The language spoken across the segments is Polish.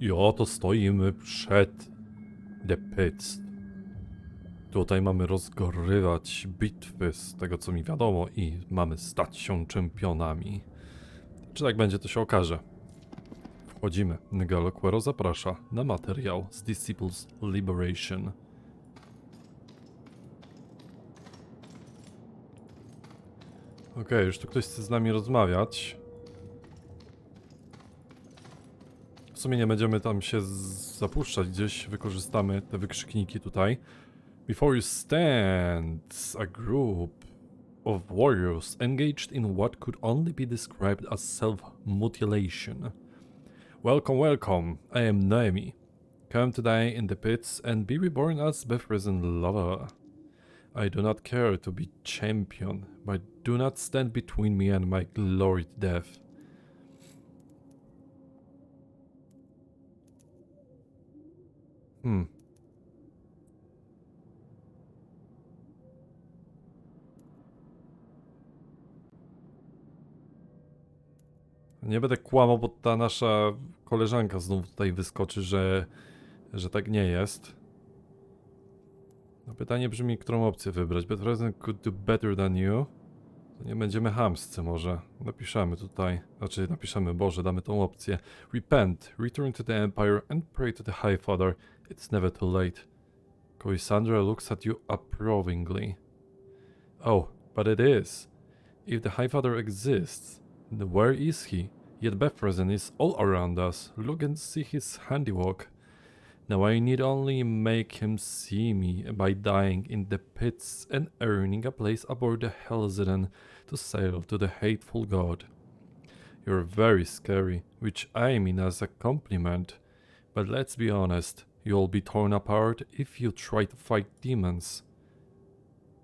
I oto stoimy przed The Pits. Tutaj mamy rozgrywać bitwy z tego co mi wiadomo i mamy stać się czempionami. Czy tak będzie to się okaże. Wchodzimy. Ngalo Quero zaprasza na materiał z Disciples Liberation. Okej, już tu ktoś chce z nami rozmawiać. Sumie nie będziemy tam się zapuszczać gdzieś, wykorzystamy te wykrzykniki tutaj. Before you stands a group of warriors engaged in what could only be described as self-mutilation. Welcome, welcome. I am Naomi. Come today in the pits and be reborn as Bethresden lover. I do not care to be champion, but do not stand between me and my gloried death. Hmm. Nie będę kłamał, bo ta nasza koleżanka znów tutaj wyskoczy, że, że tak nie jest. No pytanie brzmi, którą opcję wybrać. But Resident could do better than you. To nie będziemy hamscy może. Napiszemy tutaj, znaczy napiszemy, Boże, damy tą opcję. Repent, return to the Empire and pray to the High Father. It's never too late. Coisandra looks at you approvingly. Oh, but it is. If the High Father exists, where is he? Yet Bethrezen is all around us. Look and see his handiwork. Now I need only make him see me by dying in the pits and earning a place aboard the Helzeden to sail to the hateful god. You're very scary, which I mean as a compliment. But let's be honest, you'll be torn apart if you try to fight demons.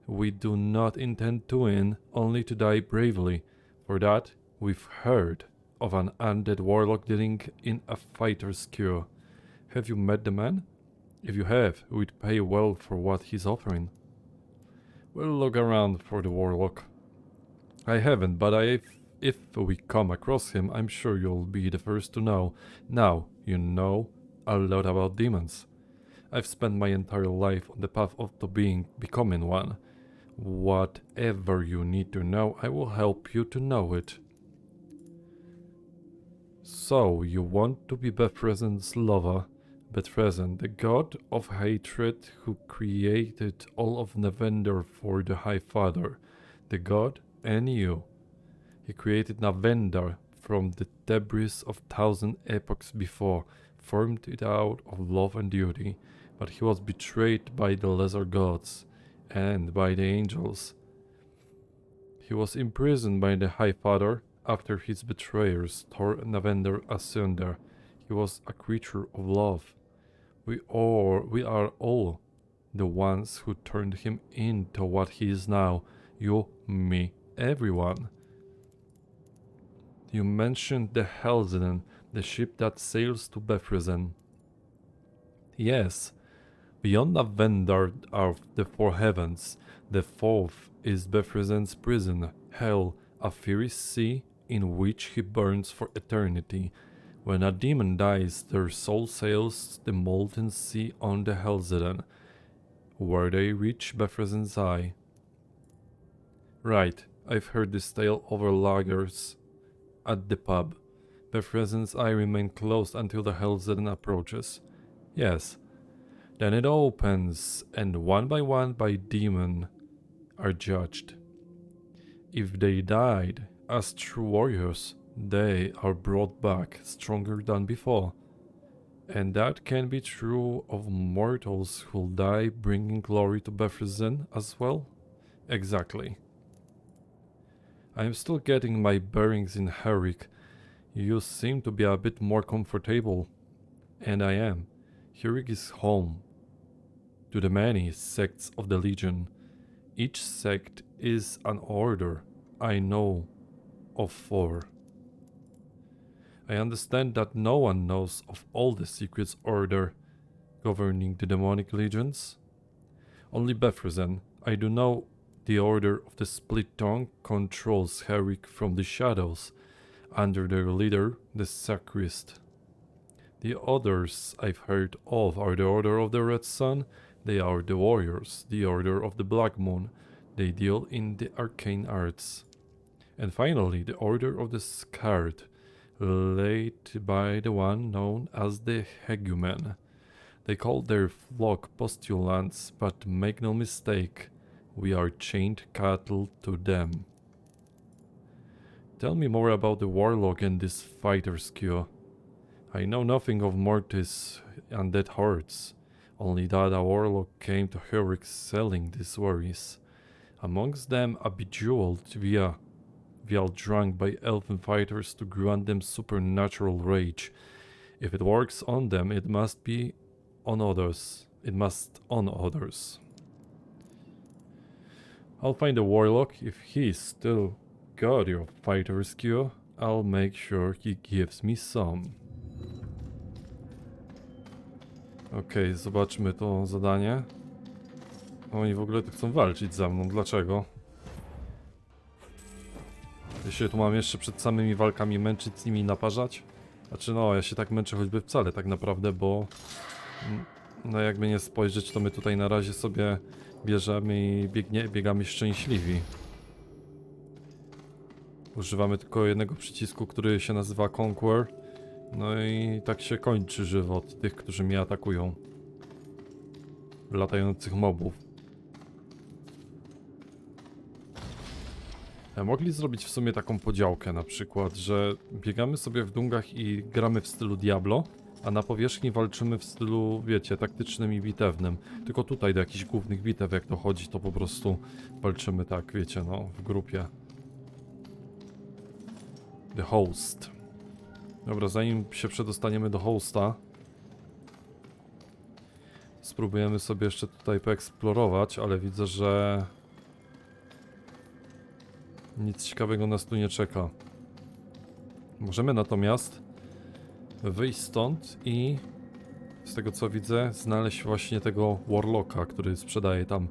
We do not intend to win, only to die bravely. For that, we've heard of an undead warlock dealing in a fighter's cure. Have you met the man? If you have, we'd pay well for what he's offering. We'll look around for the warlock. I haven't, but I, if we come across him, I'm sure you'll be the first to know. Now, you know a lot about demons. I've spent my entire life on the path of to being becoming one. Whatever you need to know, I will help you to know it. So, you want to be Bethrezen's lover, Bethrezen, the god of hatred who created all of Navender for the High Father, the god and you. He created Navender from the debris of thousand epochs before, formed it out of love and duty, but he was betrayed by the lesser gods and by the angels. He was imprisoned by the High Father after his betrayers tore Navender asunder. He was a creature of love. We all we are all the ones who turned him into what he is now. You, me, everyone. You mentioned the Helzinen, the ship that sails to Bethrezen. Yes, beyond Navender are the four heavens. The fourth is Bethrezen's prison, hell, a fiery sea in which he burns for eternity. When a demon dies, their soul sails the molten sea on the Helzeden, where they reach Bethrezen's eye. Right, I've heard this tale over lagers at the pub. Bethrezen's eye remained closed until the Helzeden approaches. Yes. Then it opens, and one by one by demon are judged. If they died as true warriors, they are brought back stronger than before. And that can be true of mortals who'll die bringing glory to Bethrezen as well? Exactly. I am still getting my bearings in Herrick. You seem to be a bit more comfortable. And I am. Herrick is home to the many sects of the Legion. Each sect is an order. I know of four. I understand that no one knows of all the secrets order governing the demonic legions. Only Bethrezen, I do know the order of the split tongue controls Herrick from the shadows, under their leader, the sacrist. The others I've heard of are the Order of the Red Sun, they are the Warriors, the Order of the Black Moon, they deal in the arcane arts. And finally, the Order of the Scarred, led by the one known as the Hegumen. They call their flock postulants, but make no mistake, we are chained cattle to them. Tell me more about the warlock and this fighter's queue. I know nothing of Mortis and dead hordes, only that a warlock came to Herrick selling these worries. Amongst them a bejeweled via vial drunk by elfin fighters to grant them supernatural rage. If it works on them, it must be on others. It must on others. I'll find a warlock. If he's still got your fighter skill, I'll make sure he gives me some. Okej, zobaczmy to zadanie. Oni w ogóle chcą walczyć za mną. Dlaczego? Ja się tu mam jeszcze przed samymi walkami męczyć z nimi i naparzać? Znaczy no, ja się tak męczę choćby wcale tak naprawdę, bo... mm, No jakby nie spojrzeć, to my tutaj na razie sobie bierzemy i biegnie, biegamy szczęśliwi. Używamy tylko jednego przycisku, który się nazywa Conquer. No i tak się kończy żywot tych, którzy mnie atakują. Latających mobów. E, Mogli zrobić w sumie taką podziałkę na przykład, że biegamy sobie w dungach i gramy w stylu Diablo, a na powierzchni walczymy w stylu, wiecie, taktycznym i bitewnym. Tylko tutaj do jakichś głównych bitew jak dochodzi, to po prostu walczymy tak, wiecie, no, w grupie. The Host. Dobra, zanim się przedostaniemy do hosta, spróbujemy sobie jeszcze tutaj poeksplorować, ale widzę, że nic ciekawego nas tu nie czeka. Możemy natomiast wyjść stąd i z tego co widzę, znaleźć właśnie tego Warlocka, który sprzedaje tam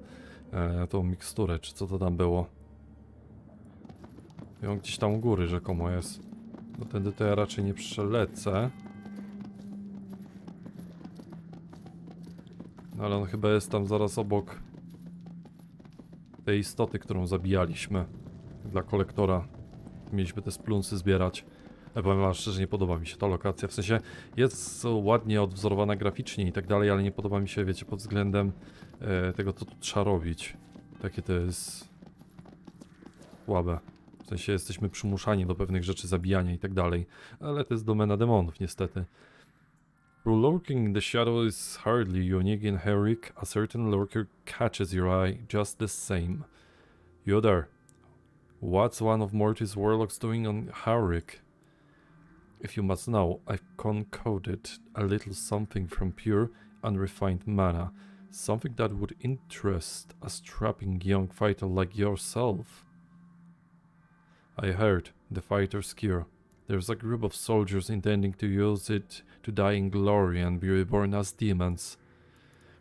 e, tą miksturę, czy co to tam było. I on gdzieś tam u góry rzekomo jest. No tędy to ja raczej nie przelecę. No ale on chyba jest tam zaraz obok tej istoty, którą zabijaliśmy dla kolektora. Mieliśmy te splunsy zbierać. Ja powiem wam szczerze, nie podoba mi się ta lokacja. W sensie jest ładnie odwzorowana graficznie i tak dalej, ale nie podoba mi się, wiecie, pod względem e, tego, co tu trzeba robić. Takie to jest słabe. W sensie jesteśmy przymuszani do pewnych rzeczy, zabijania i tak dalej. Ale to jest domena demonów, niestety. Through lurking in the shadow is hardly unique in Herrick, a certain lurker catches your eye just the same. You there. What's one of Morty's warlocks doing on Herrick? If you must know, I've concocted a little something from pure, unrefined mana. Something that would interest a strapping young fighter like yourself. I heard the fighter's cure. There's a group of soldiers intending to use it to die in glory and be reborn as demons.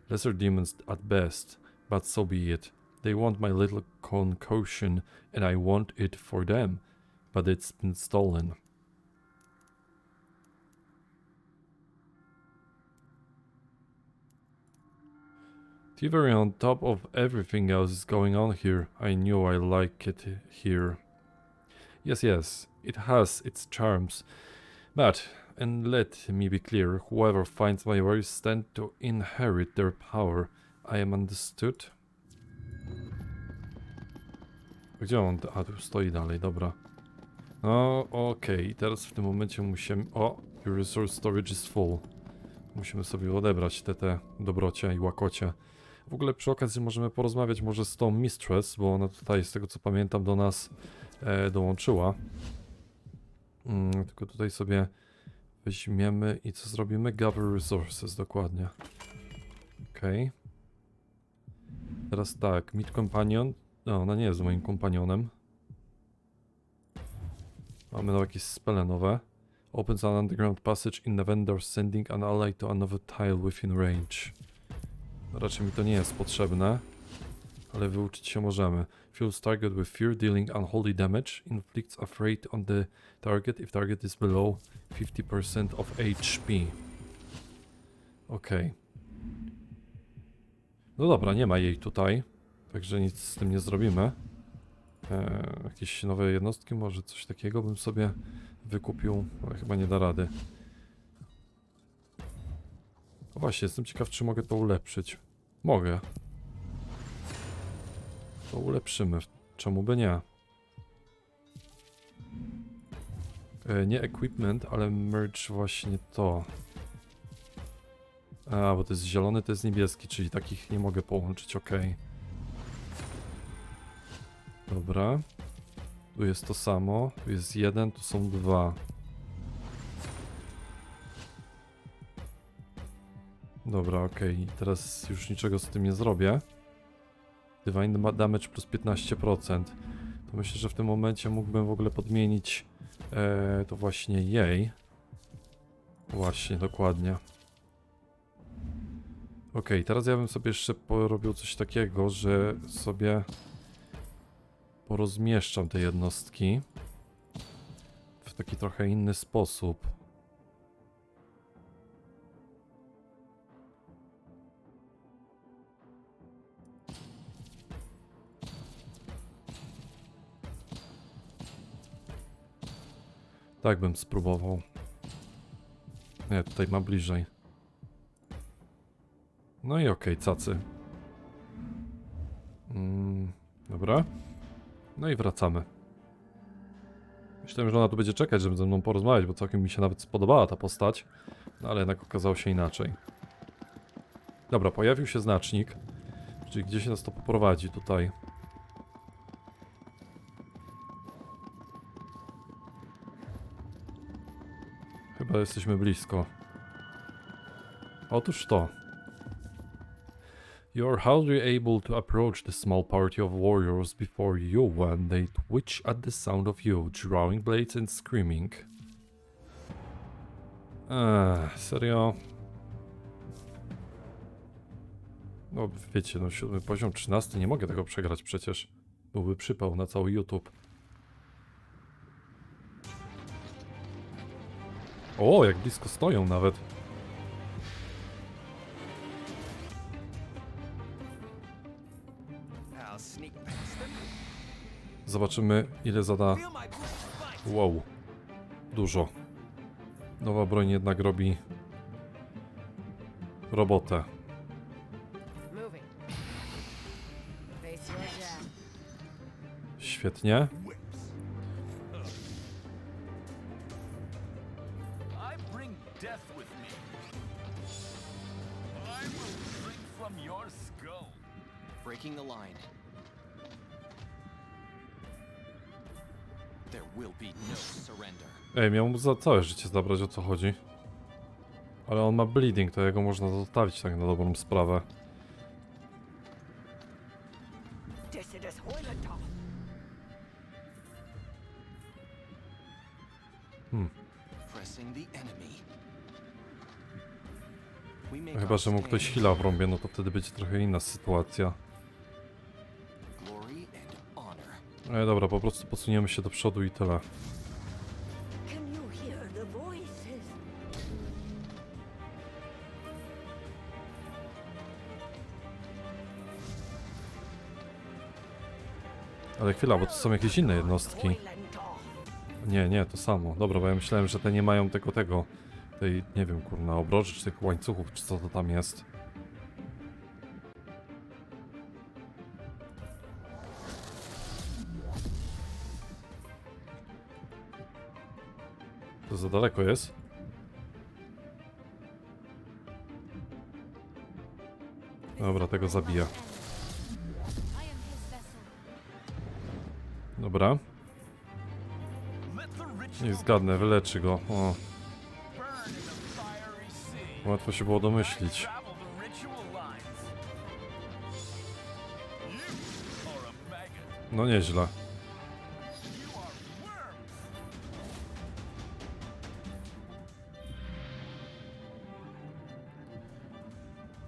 Lesser demons at best, but so be it. They want my little concoction, and I want it for them, but it's been stolen. Thievery on top of everything else is going on here. I knew I like it here. Yes, yes, it has its charms. But, and let me be clear, whoever finds my ways stand to inherit their power. I am understood? Gdzie on? A, tu stoi dalej, dobra. No, okej, teraz w tym momencie musimy... O, your resource storage is full. Musimy sobie odebrać te, te dobrocie i łakocie. W ogóle przy okazji możemy porozmawiać może z tą Mistress, bo ona tutaj, z tego co pamiętam, do nas dołączyła. Mm, tylko tutaj sobie weźmiemy i co zrobimy? Gather resources, dokładnie. Okej. Teraz tak, Meet Companion. No, ona nie jest moim kompanionem. Mamy no jakieś spele nowe. Opens an underground passage in the vendor sending an ally to another tile within range. Raczej mi to nie jest potrzebne, ale wyuczyć się możemy. Fills target with fear, dealing unholy damage. Inflicts afraid on the target if target is below 50% of HP. Okej. No dobra, nie ma jej tutaj. Także nic z tym nie zrobimy. E, jakieś nowe jednostki, może coś takiego bym sobie wykupił, ale chyba nie da rady. O właśnie, jestem ciekaw, czy mogę to ulepszyć. Mogę. To ulepszymy. Czemu by nie? E, nie equipment, ale merge właśnie to. A, bo to jest zielony, to jest niebieski, czyli takich nie mogę połączyć, ok. Dobra. Tu jest to samo, tu jest jeden, tu są dwa. Dobra, okej, teraz już niczego z tym nie zrobię. Divine ma- damage plus 15%. To myślę, że w tym momencie mógłbym w ogóle podmienić e, to właśnie jej. Właśnie, dokładnie. Okej, teraz ja bym sobie jeszcze porobił coś takiego, że sobie porozmieszczam te jednostki w taki trochę inny sposób. Tak bym spróbował. Nie, tutaj ma bliżej. No i okej, cacy. Mm, dobra. No i wracamy. Myślałem, że ona tu będzie czekać, żeby ze mną porozmawiać, bo całkiem mi się nawet spodobała ta postać. No ale jednak okazało się inaczej. Dobra, pojawił się znacznik. Czyli gdzieś nas to poprowadzi tutaj. Chyba jesteśmy blisko. Otóż to. You are hardly able to approach the small party of warriors before you when they twitch at the sound of you, drawing blades and screaming. Eee, serio? No wiecie, no siódmy poziom, trzynasty, nie mogę tego przegrać przecież. Byłby przypał na cały YouTube. O, jak blisko stoją nawet. Zobaczymy ile zada. Wow. Dużo. Nowa broń jednak robi robotę. Świetnie. Ej, miał mu za całe życie zabrać, o co chodzi. Ale on ma bleeding, to jego można zostawić tak na dobrą sprawę. Make Chyba, że mu ktoś stand. heala w rąbie, no to wtedy będzie trochę inna sytuacja. Ej, dobra, po prostu posuniemy się do przodu i tyle. Ale chwila, bo to są jakieś inne jednostki. Nie, nie, to samo. Dobra, bo ja myślałem, że te nie mają tego, tego, tej, nie wiem, kurna, obroży, czy tych łańcuchów, czy co to tam jest. To za daleko jest? Dobra, tego zabija. Dobra, niech zgadnę, wyleczy go. O, łatwo się było domyślić. No nieźle.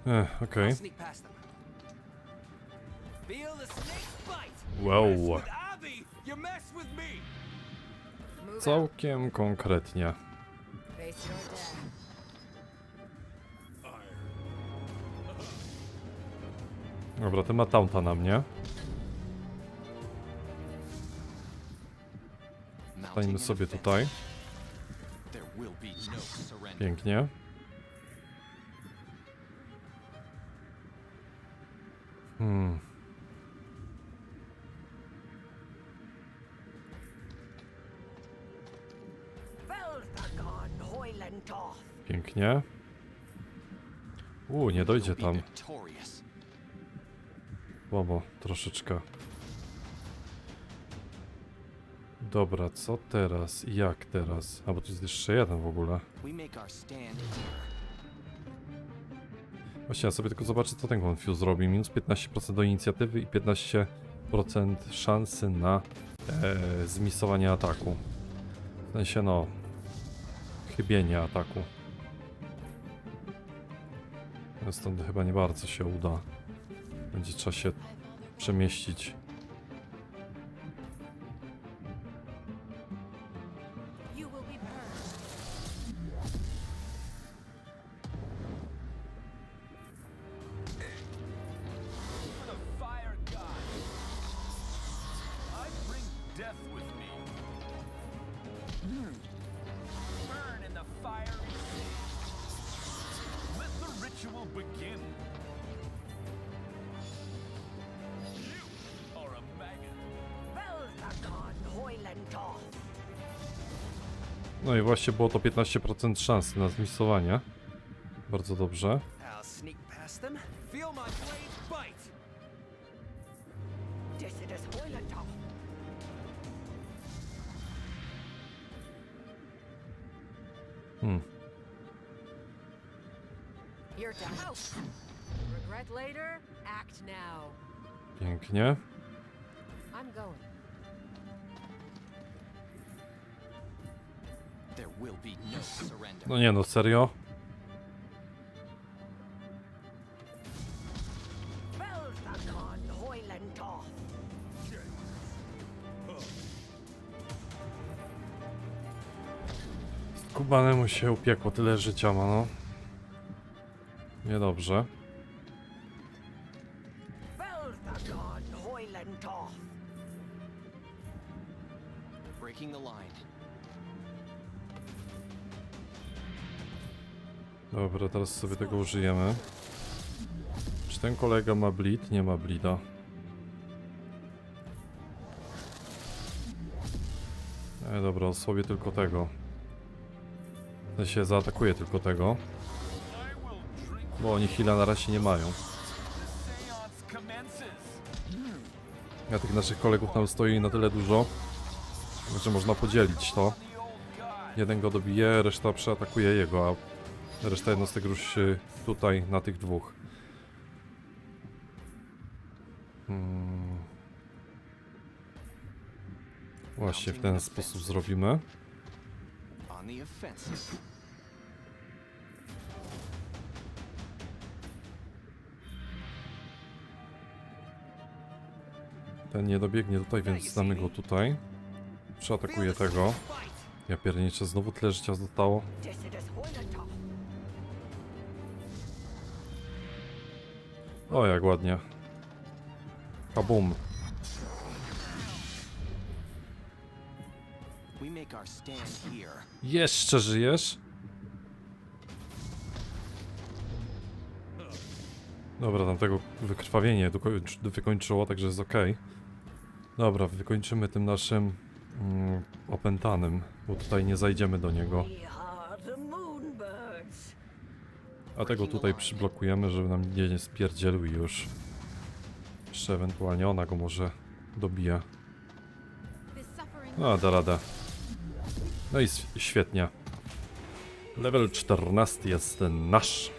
Ech, okej. Bite. Wow. Całkiem konkretnie. Dobra, ma taunta na mnie. Stańmy sobie tutaj. Pięknie. Hmm. Pięknie. U, nie dojdzie tam. Słabo, troszeczkę. Dobra, co teraz? Jak teraz? A bo tu jest jeszcze jeden w ogóle. Właśnie, ja sobie tylko zobaczę, co ten Confuse zrobi. Minus 15% do inicjatywy i 15% szansy na e, zmisowanie ataku. W sensie, no, chybienie ataku. Stąd chyba nie bardzo się uda. Będzie trzeba się przemieścić. No i właśnie było to 15% szansy na zmisowanie. Bardzo dobrze. Past them. No. No nie no, serio? Kubanemu się upiekło tyle życia ma, no. Niedobrze. Teraz sobie tego użyjemy. Czy ten kolega ma bleed? Nie ma bleeda. E, dobra, osłabię tylko tego. W sensie zaatakuję tylko tego, bo oni heala na razie nie mają. the seance commences. A tych naszych kolegów tam stoi na tyle dużo, że można podzielić to. Jeden go dobije, reszta przeatakuje jego, a reszta jednostek ruszy tutaj na tych dwóch. Hmm. Właśnie w ten sposób zrobimy. Ten nie dobiegnie tutaj, więc znamy go tutaj. Przeatakuje tego. Ja pierniczę, znowu tyle życia zostało. O, jak ładnie. Kabum. Jeszcze żyjesz? Dobra, tamtego wykrwawienie wykończyło, także jest ok. Dobra, wykończymy tym naszym mm, opętanym, bo tutaj nie zajdziemy do niego. We are the Moonbirds. A tego tutaj przyblokujemy, żeby nam nie, nie spierdzielił już. Jeszcze ewentualnie ona go może. This suffering No, da radę. No i świetnie. Level 14 jest nasz.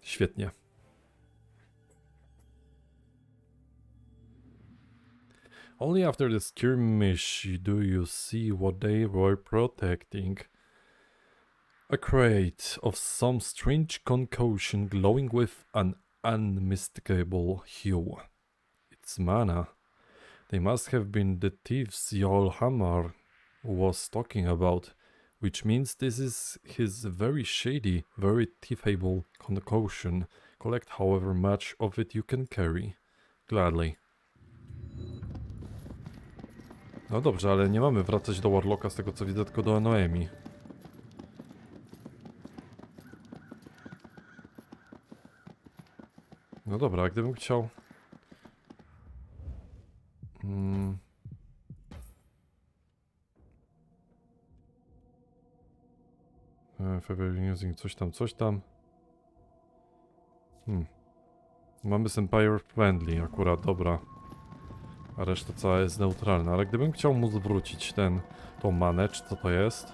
Świetnie. Only after the skirmish do you see what they were protecting. A crate of some strange concoction glowing with an unmistakable hue. It's mana. They must have been the thieves Jarl Hamar was talking about, which means this is his very shady, very thiefable concoction Collect however much of it you can carry. Gladly. No dobrze, ale nie mamy wracać do Warlocka z tego co widzę, tylko do Noemi. No dobra, gdybym chciał... Mm. E, February using coś tam, coś tam. Hmm. Mamy Empire Friendly akurat, dobra. A reszta cała jest neutralna, ale gdybym chciał mu zwrócić ten, tą manę, czy co to jest?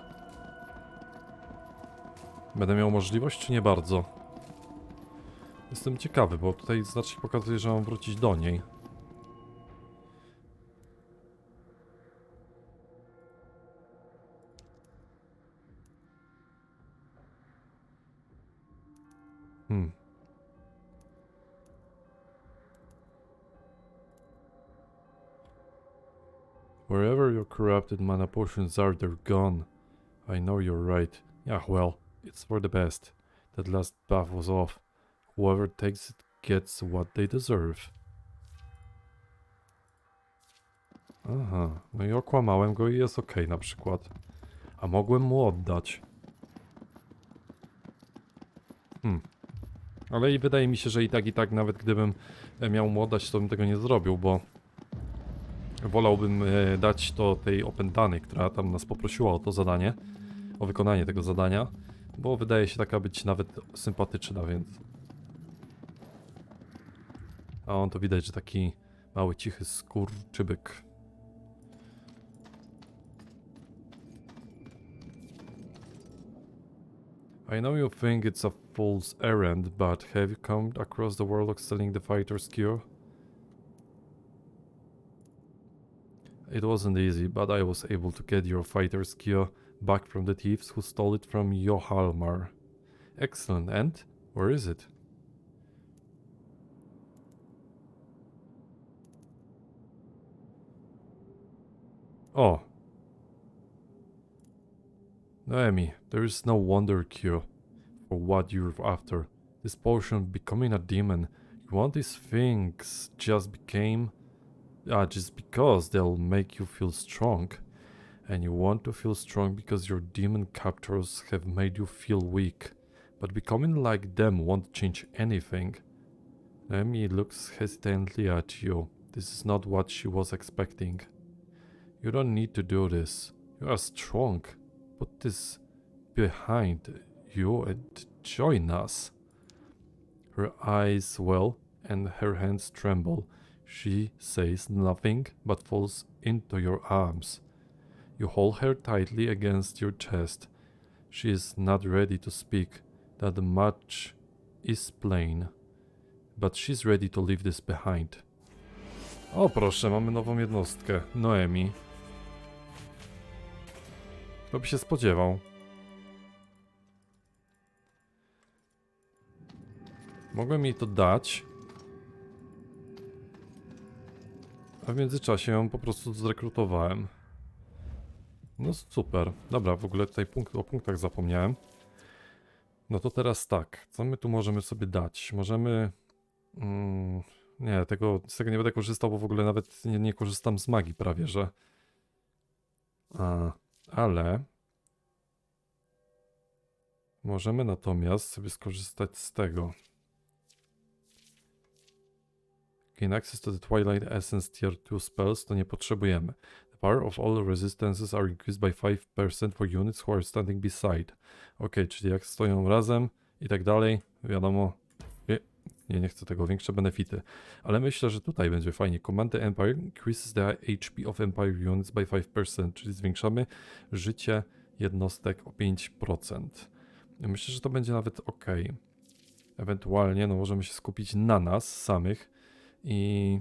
Będę miał możliwość, czy nie bardzo? Jestem ciekawy, bo tutaj znacznie pokazuje, że mam wrócić do niej. Hmm. Wherever your corrupted mana potions are, they're gone. I know you're right. Yeah, well, it's for the best. That last buff was off. Whoever takes it gets what they deserve. Aha, no i okłamałem go i jest okej na przykład. A mogłem mu oddać. Hmm. Ale i wydaje mi się, że i tak, i tak, nawet gdybym e, miał mu oddać, to bym tego nie zrobił, bo wolałbym e, dać to tej opętanej, która tam nas poprosiła o to zadanie, o wykonanie tego zadania, bo wydaje się taka być nawet sympatyczna, więc... A on to widać, że taki mały, cichy skurczybyk. I know you think it's a fool's errand, but have you come across the warlock selling the fighter's cure? It wasn't easy, but I was able to get your fighter's cure back from the thieves who stole it from Johalmar. Excellent, and where is it? Oh. Noemi, there is no wonder cure for what you're after. This potion becoming a demon. You want these things just became Ah, just because they'll make you feel strong. And you want to feel strong because your demon captors have made you feel weak. But becoming like them won't change anything. Naomi looks hesitantly at you. This is not what she was expecting. You don't need to do this. You are strong. Put this behind you and join us. Her eyes well and her hands tremble. She says nothing but falls into your arms. You hold her tightly against your chest. She is not ready to speak, that much is plain. But she's ready to leave this behind. O proszę, mamy nową jednostkę. Noemi. Kto by się spodziewał? Mogłem jej to dać. A w międzyczasie ją po prostu zrekrutowałem. No super. Dobra, w ogóle tutaj punkt, o punktach zapomniałem. No to teraz tak. Co my tu możemy sobie dać? Możemy... Mm, nie, tego, z tego nie będę korzystał, bo w ogóle nawet nie, nie korzystam z magii prawie, że... A, ale... Możemy natomiast sobie skorzystać z tego. Gain access to the Twilight Essence Tier 2 spells, to nie potrzebujemy. The power of all resistances are increased by 5% for units who are standing beside. Ok, czyli jak stoją razem i tak dalej, wiadomo. Nie, nie, chcę tego, większe benefity. Ale myślę, że tutaj będzie fajnie. Command the Empire increases the HP of Empire units by 5%, czyli zwiększamy życie jednostek o 5%. Myślę, że to będzie nawet ok. Ewentualnie, no możemy się skupić na nas samych i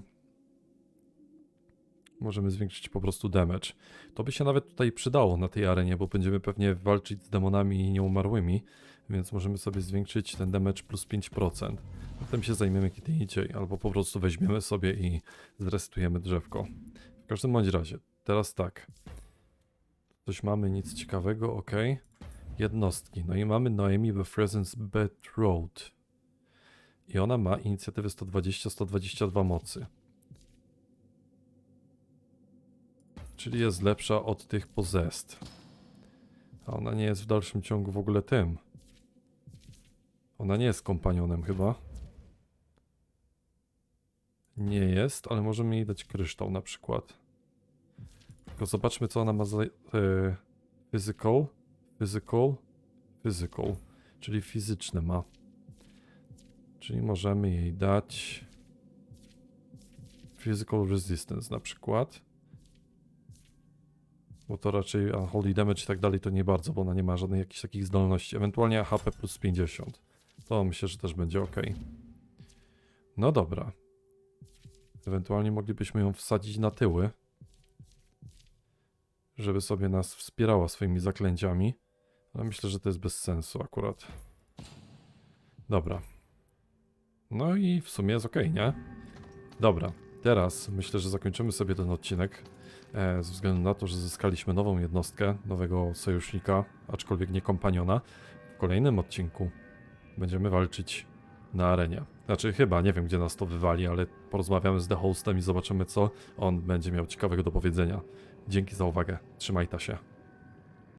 możemy zwiększyć po prostu damage. To by się nawet tutaj przydało na tej arenie, bo będziemy pewnie walczyć z demonami nieumarłymi, więc możemy sobie zwiększyć ten damage plus 5%. Potem się zajmiemy kiedy indziej, albo po prostu weźmiemy sobie i zresetujemy drzewko. W każdym bądź razie, teraz tak. Coś mamy, nic ciekawego, ok. Jednostki. No i mamy Noemi we Presence Bed Road. I ona ma inicjatywę 120-122 mocy. Czyli jest lepsza od tych pozest. A ona nie jest w dalszym ciągu w ogóle tym. Ona nie jest kompanionem chyba. Nie jest, ale możemy jej dać kryształ na przykład. Tylko zobaczmy co ona ma za... E, physical, physical, physical. Czyli fizyczne ma. Czyli możemy jej dać... Physical resistance na przykład. Bo to raczej a holy damage i tak dalej to nie bardzo, bo ona nie ma żadnych jakichś takich zdolności. Ewentualnie HP plus 50. To myślę, że też będzie ok. No dobra. Ewentualnie moglibyśmy ją wsadzić na tyły. Żeby sobie nas wspierała swoimi zaklęciami. Ale myślę, że to jest bez sensu akurat. Dobra. No i w sumie jest ok, nie? Dobra. Teraz myślę, że zakończymy sobie ten odcinek. E, ze względu na to, że zyskaliśmy nową jednostkę, nowego sojusznika, aczkolwiek nie kompaniona. W kolejnym odcinku będziemy walczyć na arenie. Znaczy chyba, nie wiem gdzie nas to wywali, ale porozmawiamy z The Hostem i zobaczymy co on będzie miał ciekawego do powiedzenia. Dzięki za uwagę. Trzymaj ta się.